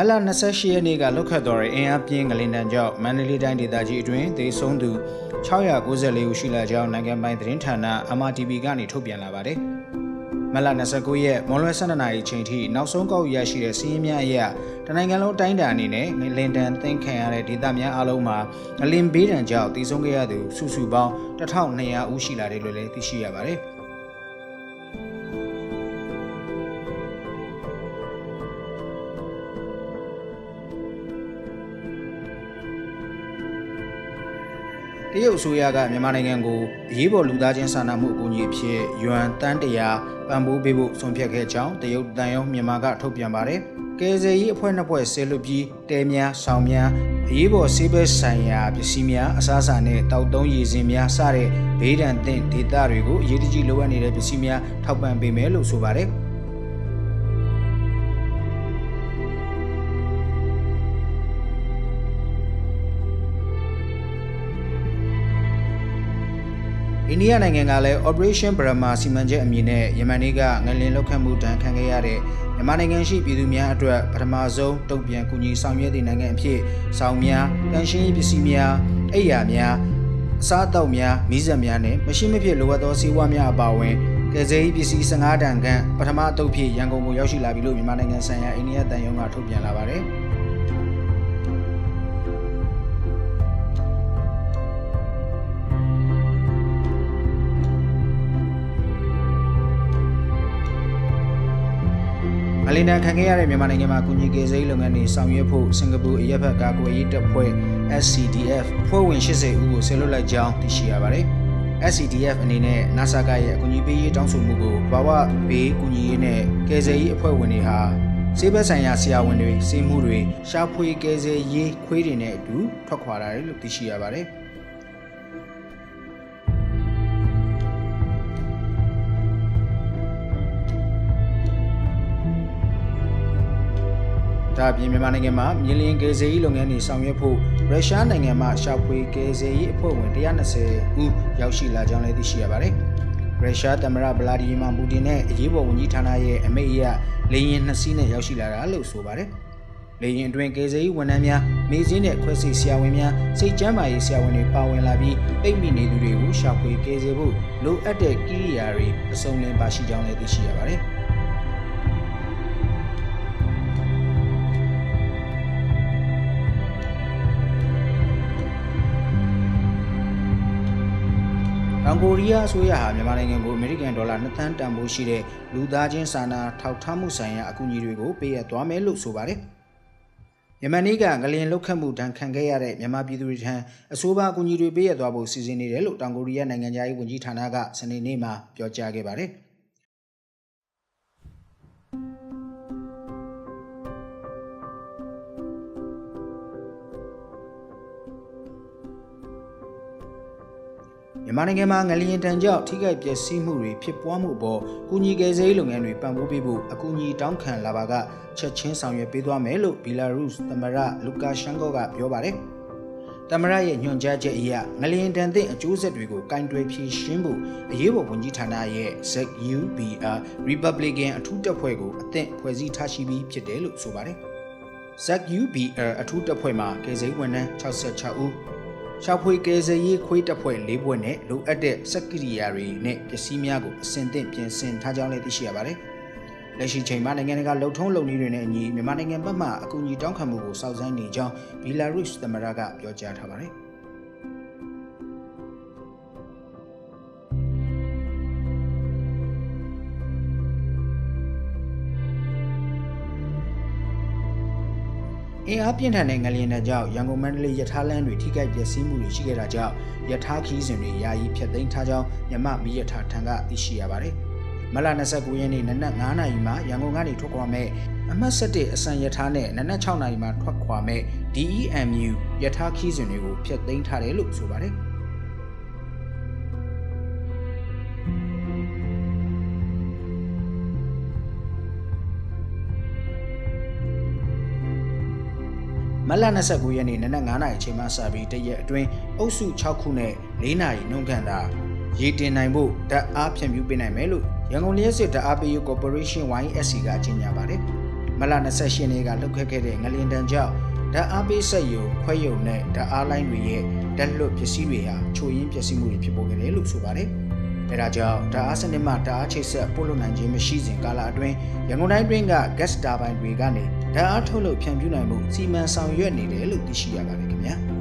မလ28ရက်နေ့ကလွတ်ခတ်တော်တဲ့အင်အားပြင်းငလင်တန်ကြောင့်မန္တလေးတိုင်းဒေသကြီးအတွင်းသေဆုံးသူ694ဦးရှိလာကြောင်းနိုင်ငံပိုင်သတင်းဌာန MRTV ကနေထုတ်ပြန်လာပါတယ်။မလ29ရက်မွန်လွဲ12နာရီချိန်ထိနောက်ဆုံးကောက်ရရှိတဲ့စီးရင်များအရတနိုင်ငံလုံးတိုင်းတာအနေနဲ့ငလင်တန်သိမ်းခံရတဲ့ဒေသများအလုံးမှာငလင်ဘေးဒဏ်ကြောင့်သေဆုံးခဲ့ရသူစုစုပေါင်း1200ဦးရှိလာတယ်လို့လည်းသိရှိရပါတယ်။ တရုတ်အစိုးရကမြန်မာနိုင်ငံကိုအရေးပေါ်လူသားချင်းစာနာမှုအကူအညီအဖြစ်ယွမ်တန်းတရာပံ့ပိုးပေးဖို့ဆုံးဖြတ်ခဲ့ကြောင်းတရုတ်တန်ရုံးမြန်မာကထုတ်ပြန်ပါတယ်။ကယ်ဆယ်ရေးအဖွဲ့နှစ်ဖွဲ့ဆဲလွတ်ပြီးတဲများဆောင်များအရေးပေါ်ဆေးဘက်ဆိုင်ရာပစ္စည်းများအစားအစာနဲ့တောက်သုံးရည်စင်များစတဲ့ဘေးဒဏ်သင့်ဒေသတွေကိုအရေးတကြီးလိုအပ်နေတဲ့ပစ္စည်းများထောက်ပံ့ပေးမယ်လို့ဆိုပါတယ်။ အိန္ဒိယနိုင်ငံကလည်း Operation Brahma စီမံချက်အမည်နဲ့ယမန်နေ့ကငလင်လောက်ခတ်မှုတန်းခံခဲ့ရတဲ့မြန်မာနိုင်ငံရှိပြည်သူများအတွက်ပထမဆုံးတုံ့ပြန်ကူညီဆောင်ရွက်သည့်နိုင်ငံအဖြစ်ဆောင်များတန်ရှင်းရေးပစ္စည်းများအိယာများအစားအသောက်များမိစက်များနဲ့မရှိမဖြစ်လိုအပ်သောဆေးဝါးများအပါအဝင်ကယ်ဆယ်ရေးပစ္စည်း15တန်ခန့်ပထမအတုပ်ဖြစ်ရန်ကုန်ကိုရောက်ရှိလာပြီလို့မြန်မာနိုင်ငံဆိုင်ရာအိန္ဒိယတန်ယုံကထုတ်ပြန်လာပါတယ်။ မလီနန်ခံခဲ့ရတဲ့မြန်မာနိုင်ငံမှာကုညီကေစိလုပ်ငန်းတွေဆောင်ရွက်ဖို့စင်ကာပူအရက်ဘတ်ကာကွယ်ရေးတပ်ဖွဲ့ SCDF ဖွဲ့ဝင်80ဦးကိုဆယ်လွတ်လိုက်ကြောင်းသိရှိရပါတယ်။ SCDF အနေနဲ့ NASA ကရဲ့အကူအညီပေးရေးတောင်းဆိုမှုကိုဘာဝဘေးကူညီရေးနဲ့ကယ်ဆယ်ရေးအဖွဲ့ဝင်တွေဟာစေဘက်ဆိုင်ရာဆရာဝန်တွေစီးမှုတွေရှာဖွေကယ်ဆယ်ရေးခွေးတွေနဲ့အတူထွက်ခွာလာတယ်လို့သိရှိရပါတယ်။ ဒါအပြင်မြန်မာနိုင်ငံမှာမြေလင်းကယ်ဆယ်ရေးလုပ်ငန်းတွေဆောင်ရွက်ဖို့ရုရှားနိုင်ငံမှရှာဖွေကယ်ဆယ်ရေးအဖွဲ့ဝင်120ဦးရောက်ရှိလာကြောင်းလည်းသိရှိရပါတယ်။ရုရှားသမ္မတဗလာဒီမီပူတင်နဲ့အရေးပေါ်ဝန်ကြီးဌာနရဲ့အမိန့်အရလေယာဉ်နှစ်စီးနဲ့ရောက်ရှိလာတာလို့ဆိုပါတယ်။လေယာဉ်အတွင်းကယ်ဆယ်ရေးဝန်ထမ်းများမေစင်းနဲ့ခွဲစိတ်ဆရာဝန်များစိတ်ကျန်းမာရေးဆရာဝန်တွေပါဝင်လာပြီးပိတ်မိနေသူတွေကိုရှာဖွေကယ်ဆယ်ဖို့လိုအပ်တဲ့ကိရိယာတွေအစုံလင်ပါရှိကြောင်းလည်းသိရှိရပါတယ်။ တောင်ကိုရီးယားအစိုးရဟာမြန်မာနိုင်ငံကိုအမေရိကန်ဒေါ်လာ2သန်းတန်ဖိုးရှိတဲ့လူသားချင်းစာနာထောက်ထားမှုဆိုင်ရာအကူအညီတွေကိုပေးအပ်သွားမယ်လို့ဆိုပါတယ်။ယမန်နေ့ကငလျင်လုတ်ခတ်မှုဒဏ်ခံခဲ့ရတဲ့မြန်မာပြည်သူတွေထံအဆိုပါအကူအညီတွေပေးအပ်သွားဖို့စီစဉ်နေတယ်လို့တောင်ကိုရီးယားနိုင်ငံသားရေးဝန်ကြီးဌာနကစနေနေ့မှာပြောကြားခဲ့ပါတယ်။ မြန်မာနိုင်ငံမှာငလျင်တန်ကြောင့်ထိခိုက်ပျက်စီးမှုတွေဖြစ်ပွားမှုအပေါ်ကုညီကယ်ဆယ်ရေးလုပ်ငန်းတွေပံ့ပိုးပေးဖို့အကူအညီတောင်းခံလာပါကချက်ချင်းဆောင်ရွက်ပေးသွားမယ်လို့ဘီလာရုစ်သမ္မတလူကာရှန်ကောကပြောပါတယ်။သမ္မတရဲ့ညွှန်ကြားချက်အရငလျင်တန်တဲ့အကျိုးဆက်တွေကိုကင်တွယ်ဖြေရှင်းဖို့အရေးပေါ်ဝန်ကြီးဌာနရဲ့ ZUBR Republican အထူးတပ်ဖွဲ့ကိုအသင့်ဖွဲ့စည်းထားရှိပြီးဖြစ်တယ်လို့ဆိုပါတယ်။ ZUBR အထူးတပ်ဖွဲ့မှာကယ်ဆယ်ရေးဝန်ထမ်း66ဦး ရှာဖွေကယ်ဆယ်ရေးခွေးတပ်ဖွဲ့၄ဘွဲ့နဲ့လိုအပ်တဲ့စက်ကိရိယာတွေနဲ့ပစ္စည်းများကိုအစင်သင့်ပြင်ဆင်ထားကြောင်းလည်းသိရှိရပါတယ်။လက်ရှိချိန်မှာနိုင်ငံတကာလုံထုံးလုံနည်းတွေနဲ့အညီမြန်မာနိုင်ငံဘက်မှအကူအညီတောင်းခံမှုကိုစောင့်ဆိုင်းနေကြောင်းဘီလာရုစ်သမ္မတကပြောကြားထားပါတယ်။ အင်အားပြင်းထန်တဲ့ငလျင်တဲ့ကြောင့်ရန်ကုန်မန္တလေးရထားလမ်းတွေထိခိုက်ပျက်စီးမှုတွေရှိခဲ့တာကြောင့်ရထားခီးစဉ်တွေယာယီဖျက်သိမ်းထားကြောင်းမြမမီးရထားထံကသိရှိရပါတယ်။မလ29ရက်နေ့နနက်9:00နာရီမှာရန်ကုန်ကနေထွက်ခွာမဲ့အမှတ်7အစံရထားနဲ့နနက်6:00နာရီမှာထွက်ခွာမဲ့ DEMU ရထားခီးစဉ်တွေကိုဖျက်သိမ်းထားတယ်လို့ဆိုပါတယ်။ မတ်လ29ရက်နေ့နနက်9:00နာရီအချိန်မှစပြီးတရက်အတွင်းအုပ်စု6ခုနဲ့4နာရီနှုန်းခန့်သာရေတင်နိုင်ဖို့ဓာတ်အားဖြန့်ဖြူးပေးနိုင်မယ်လို့ရန်ကုန်လျှက်စစ်ဓာတ်အားပေးရေးကော်ပိုရေးရှင်း YSC ကကြေညာပါတယ်။မလ28ရက်နေ့ကလှုပ်ခတ်ခဲ့တဲ့ငလျင်တန်ကြောင့်ဓာတ်အားပေးစက်ယုံခွဲယုံနဲ့ဓာတ်အားလိုင်းတွေရဲ့ဓာတ်လွတ်ပစ္စည်းတွေဟာချိုရင်းပျက်စီးမှုတွေဖြစ်ပေါ်ခဲ့တယ်လို့ဆိုပါတယ်။ အဲဒါကြောင့်ဓာတ်အားစနစ်မှဓာတ်အားချိတ်ဆက်ပို့လို့နိုင်ခြင်းမရှိစဉ်ကာလအတွင်းရန်ကုန်တိုင်းတွင်းက gas turbine တွေကနေဓာတ်အားထုတ်လုပ်ဖြန့်ဖြူးနိုင်မှုစီမံဆောင်ရွက်နေတယ်လို့သိရှိရပါတယ်ခင်ဗျာ။